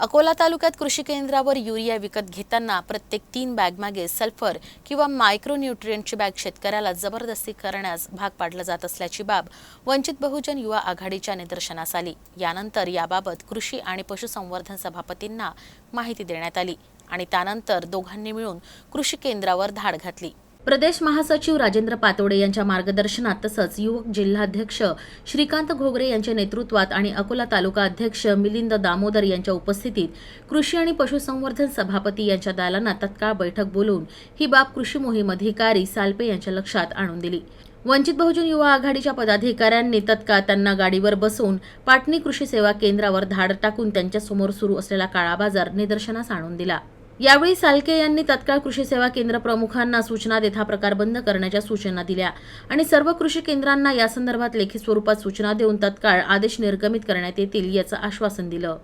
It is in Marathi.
अकोला तालुक्यात कृषी केंद्रावर युरिया विकत घेताना प्रत्येक तीन बॅगमागे सल्फर किंवा मायक्रोन्यूट्रियंटची बॅग शेतकऱ्याला जबरदस्ती करण्यास भाग पाडला जात असल्याची बाब वंचित बहुजन युवा आघाडीच्या निदर्शनास आली. यानंतर याबाबत कृषी आणि पशुसंवर्धन सभापतींना माहिती देण्यात आली आणि त्यानंतर दोघांनी मिळून कृषी केंद्रावर धाड घातली. प्रदेश महासचिव राजेंद्र पातोडे यांच्या मार्गदर्शनात तसंच युवक जिल्हाध्यक्ष श्रीकांत घोगरे यांच्या नेतृत्वात आणि अकोला तालुका अध्यक्ष मिलिंद दामोदर यांच्या उपस्थितीत कृषी आणि पशुसंवर्धन सभापती यांच्या दालनात तत्काळ बैठक बोलवून ही बाब कृषी मोहीम अधिकारी सालपे यांच्या लक्षात आणून दिली. वंचित बहुजन युवा आघाडीच्या पदाधिकाऱ्यांनी तत्काळ त्यांना गाडीवर बसवून पाटणी कृषी सेवा केंद्रावर धाड टाकून त्यांच्यासमोर सुरू असलेला काळा बाजार निदर्शनास आणून दिला. यावेळी सालके यांनी तत्काळ कृषी सेवा केंद्र प्रमुखांना सूचना देत हा प्रकार बंद करण्याच्या सूचना दिल्या. आणि सर्व कृषी केंद्रांना यासंदर्भात लेखी स्वरूपात सूचना देऊन तत्काळ आदेश निर्गमित करण्यात येतील याचं आश्वासन दिलं.